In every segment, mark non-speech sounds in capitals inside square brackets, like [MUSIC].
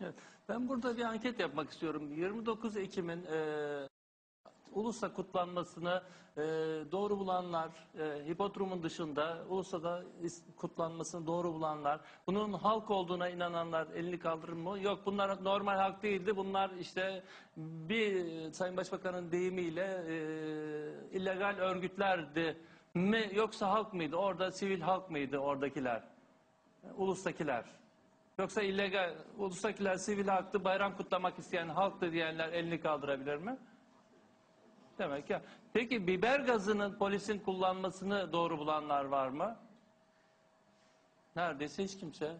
Evet, ben burada bir anket yapmak istiyorum. 29 Ekim'in e, Ulus'ta kutlanmasını e, doğru bulanlar, e, hipodromun dışında Ulus'ta da kutlanmasını doğru bulanlar, bunun halk olduğuna inananlar elini kaldırır mı? Yok bunlar normal halk değildi. Bunlar işte bir Sayın Başbakan'ın deyimiyle e, illegal örgütlerdi mi yoksa halk mıydı? Orada sivil halk mıydı oradakiler? Ulustakiler. Yoksa illegal, ulustakiler sivil halktı, bayram kutlamak isteyen halktı diyenler elini kaldırabilir mi? Demek ya. Peki biber gazının polisin kullanmasını doğru bulanlar var mı? Neredeyse hiç kimse.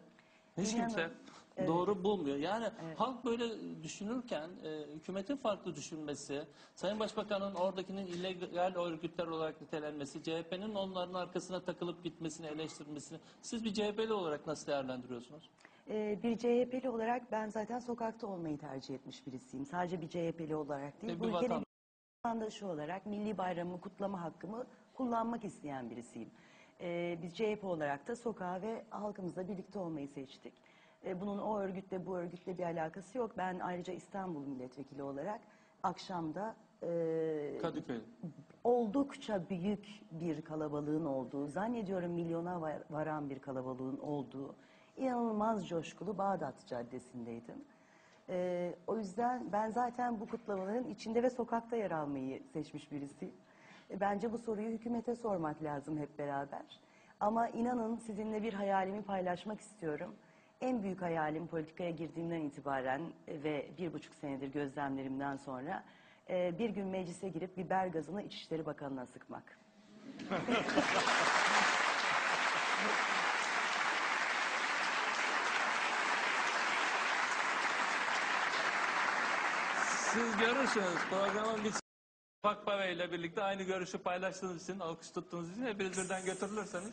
Hiç İnanın, kimse evet. doğru bulmuyor. Yani halk böyle düşünürken e, hükümetin farklı düşünmesi, Sayın Başbakan'ın oradakinin illegal örgütler olarak nitelenmesi, CHP'nin onların arkasına takılıp gitmesini, eleştirmesini siz bir CHP'li olarak nasıl değerlendiriyorsunuz? Ee, bir CHP'li olarak ben zaten sokakta olmayı tercih etmiş birisiyim. Sadece bir CHP'li olarak değil. Ve Bu bir ülkenin vatan- vatandaşı olarak milli bayramı kutlama hakkımı kullanmak isteyen birisiyim. Ee, biz CHP olarak da sokağa ve halkımızla birlikte olmayı seçtik. Ee, bunun o örgütle bu örgütle bir alakası yok. Ben ayrıca İstanbul milletvekili olarak akşamda e, Kadıköy. oldukça büyük bir kalabalığın olduğu, zannediyorum milyona var- varan bir kalabalığın olduğu, inanılmaz coşkulu Bağdat Caddesi'ndeydim. Ee, o yüzden ben zaten bu kutlamaların içinde ve sokakta yer almayı seçmiş birisiyim. E, Bence bu soruyu hükümete sormak lazım hep beraber. Ama inanın sizinle bir hayalimi paylaşmak istiyorum. En büyük hayalim politikaya girdiğimden itibaren e, ve bir buçuk senedir gözlemlerimden sonra e, bir gün meclise girip biber gazını İçişleri Bakanı'na sıkmak. [LAUGHS] Siz görürsünüz programın bir Pakpave ile birlikte aynı görüşü paylaştığınız için, alkış tuttuğunuz için hepiniz birden götürülürseniz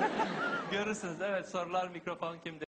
[LAUGHS] görürsünüz. Evet sorular mikrofon kimde?